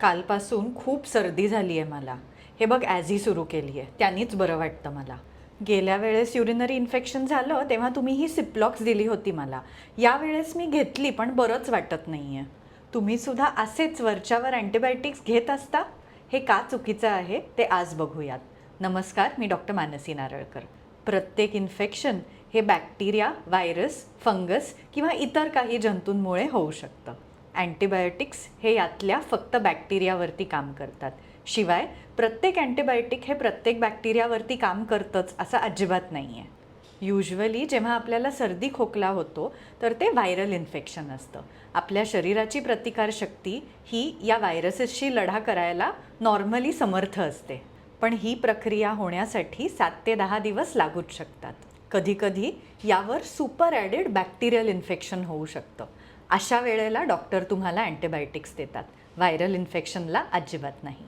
कालपासून खूप सर्दी झाली आहे मला. हे बघ ॲझी सुरू केली आहे. त्यांनीच बरं वाटतं मला. गेल्या वेळेस युरिनरी इन्फेक्शन झालं तेव्हा तुम्ही ही सिप्लॉक्स दिली होती मला. यावेळेस मी घेतली पण बरंच वाटत नाही आहे तुम्ही सुद्धा असेच वरच्यावर अँटीबायोटिक्स घेत असता? हे का चुकीचं आहे? ते आज बघूयात. नमस्कार मी डॉक्टर मानसी नारळकर. प्रत्येक इन्फेक्शन हे बॅक्टेरिया व्हायरस फंगस किंवा इतर काही जंतूंमुळे होऊ शकतं. अँटीबायोटिक्स हे यातल्या फक्त बॅक्टेरियावरती काम करतात. शिवाय प्रत्येक अँटीबायोटिक हे प्रत्येक बॅक्टेरियावरती काम करतंच असं अजिबात नाही आहे युजली जेव्हा आपल्याला सर्दी खोकला होतो तर ते व्हायरल इन्फेक्शन असतं. आपल्या शरीराची प्रतिकारशक्ती ही या व्हायरसेसशी लढा करायला नॉर्मली समर्थ असते. पण ही प्रक्रिया होण्यासाठी सात ते दहा दिवस लागूच शकतात. कधीकधी यावर सुपर ॲडेड बॅक्टेरियल इन्फेक्शन होऊ शकतं. अशा वेळेला डॉक्टर तुम्हाला अँटीबायोटिक्स देतात. व्हायरल इन्फेक्शनला अजिबात नाही.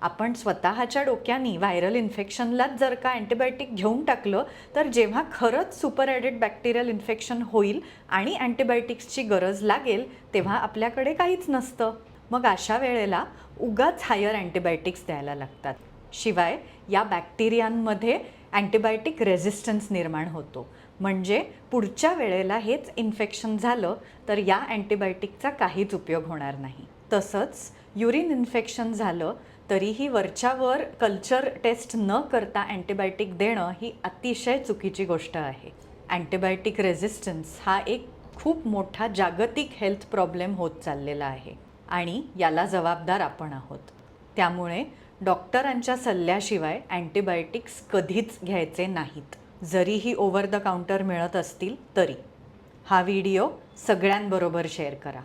आपण स्वतःच्या डोक्याने व्हायरल इन्फेक्शनलाच जर का अँटीबायोटिक घेऊन टाकलं तर जेव्हा खरंच सुपर ॲडेड बॅक्टेरियल इन्फेक्शन होईल आणि अँटीबायोटिक्सची गरज लागेल तेव्हा आपल्याकडे काहीच नसतं. मग अशा वेळेला उगाच हायर अँटीबायोटिक्स द्यायला लागतात. शिवाय या बॅक्टेरियांमध्ये अँटीबायोटिक रेझिस्टन्स निर्माण होतो. म्हणजे पुढच्या वेळेला हेच इन्फेक्शन झालं तर या अँटीबायोटिकचा काहीच उपयोग होणार नाही. तसंच युरिन इन्फेक्शन झालं तरीही वरच्यावर कल्चर टेस्ट न करता अँटीबायोटिक देणं ही अतिशय चुकीची गोष्ट आहे. अँटीबायोटिक रेझिस्टन्स हा एक खूप मोठा जागतिक हेल्थ प्रॉब्लेम होत चाललेला आहे आणि याला जबाबदार आपण आहोत. त्यामुळे डॉक्टरांच्या सल्ल्याशिवाय अँटीबायोटिक्स कधीच घ्यायचे नाहीत. जरीही ओव्हर द काउंटर मिळत असतील तरी. हा व्हिडिओ सगळ्यांबरोबर शेअर करा.